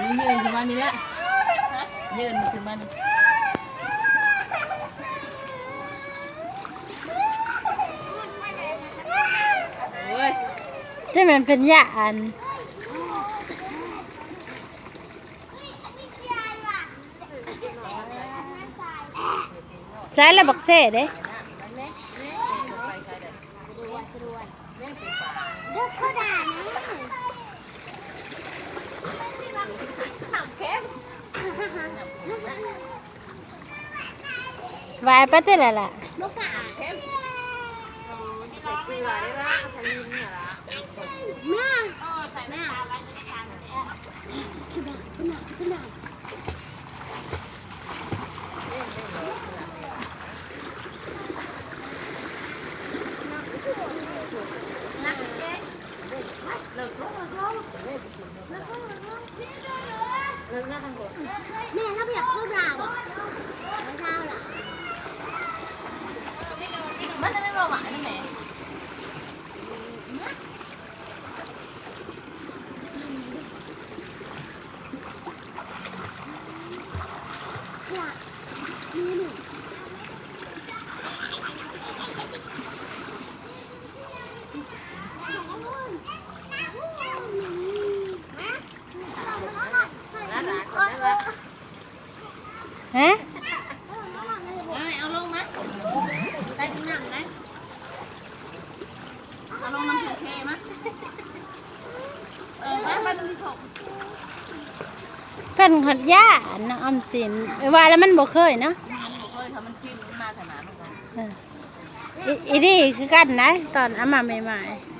นี่ยืนขึ้นมานี่แหละยืนขึ้นมานี่โอ้ยที่มันเป็นยาอันใช้แล้วบักเซ่เด้ วายไปติละล่ะลิกหน้าทางบนแม่เราอยากเข้าดาวอะไม่ดาวล่ะมันจะไม่มาหวานนะแม่อยากมีหนูฮะร้านร้า นได้ละฮะเอาลงมั้ยได้ที่นั่งนะเอา ลงน้ำถือเชมั้ยเออมามาดูที่สองเพิ่นขอดยาน้ำออมสินว่าแล้วมันบ่เคยเนาะมันบอกเลยทำมันชิมมาขนาดนั้น เอออีอีนี่คือกันนะตอนเอามาใหม่ๆ